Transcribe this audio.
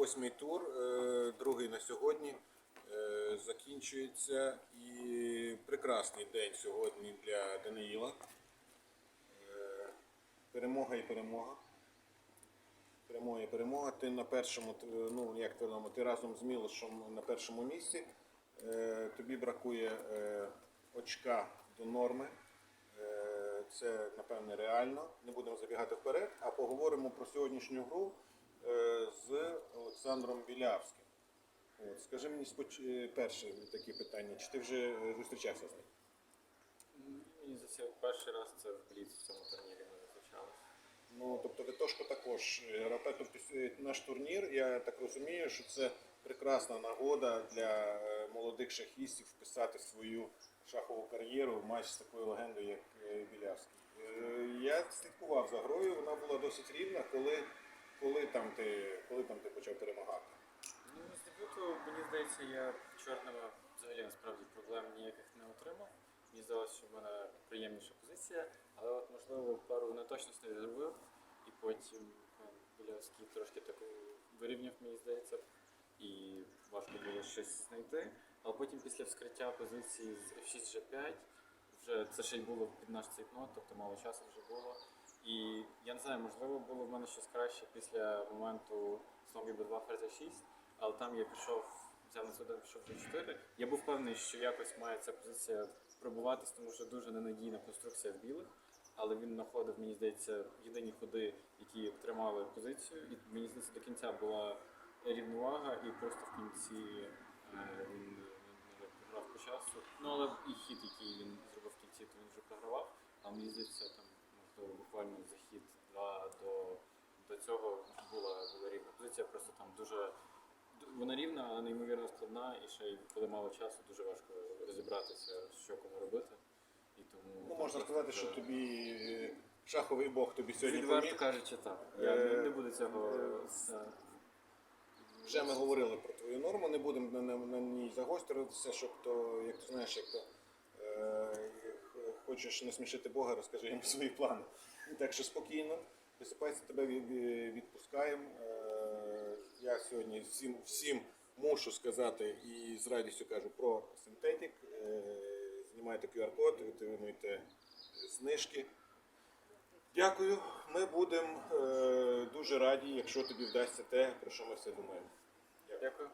Восьмий тур, е, другий на сьогодні е, закінчується. І прекрасний день сьогодні для Даниїла. Е, Перемога і перемога. Перемога і перемога. Ти на першому, ну як там, ти разом з Мілошем на першому місці. Тобі бракує очка до норми. Це напевне реально. Не будемо забігати вперед, а поговоримо про сьогоднішню гру з Олександром Білявським. От, скажи мені споч... е, перше таке питання, чи ти вже е, зустрічався з ним? Мені здається, перший раз це в Бліц в цьому турнірі ми зустрічалися. Ну, тобто ви точно також е, е, наш турнір. Я так розумію, що це прекрасна нагода для е, молодих шахістів вписати свою шахову кар'єру в матч з такою легендою, як е, Білявський. Е, Я слідкував за грою, вона була досить рівна, коли, коли, там, ти, коли там ти почав перемагати. Ну, з дебюту, мені здається, я чорними взагалі насправді проблем ніяких не отримав. Мені здалося, що в мене приємніша позиція, але от можливо пару неточностей зробив, і потім пан Білявський трошки таку вирівняв, мені здається, і важко було щось знайти. Але потім після вскриття позиції з F6 G5 вже це ще й було під наш цейтнот, тобто мало часу вже було. І я не знаю, можливо, було в мене щось краще після моменту слон B2 ферзь 6 але там я пішов, взяв на один, пішов вже 4. Я був певний, що якось має ця позиція пробуватись, тому що дуже ненадійна конструкція в білих. Але він знаходив, мені здається, єдині ходи, які тримали позицію. І мені здається, до кінця була рівновага, і просто в кінці е, він програв по часу. Ну але і хід, який він зробив в кінці, то він вже програвав. А мені здається, там буквально за хід два до, до цього була, була рівна позиція. Просто там дуже вона рівна, але неймовірно складна, і ще й коли мало часу, дуже важко розібратися, що кому робити. І тому Ну, можна сказати, що тобі шаховий бог тобі сьогодні відверто кажучи, так. Я Е, не, буду цього. е, е, Вже ми говорили про твою норму, не будемо на, на, на ній загострюватися, щоб то, як ти знаєш, як то е, хочеш насмішити Бога, розкажи їм свої плани. Так що спокійно, висипайся, тебе від- від- відпускаємо. Е, я сьогодні всім, всім мушу сказати і з радістю кажу про синтетик. Е, знімайте QR-код, отримуйте знижки. Дякую. Ми будемо е, дуже раді, якщо тобі вдасться те, про що ми все думаємо. Дякую.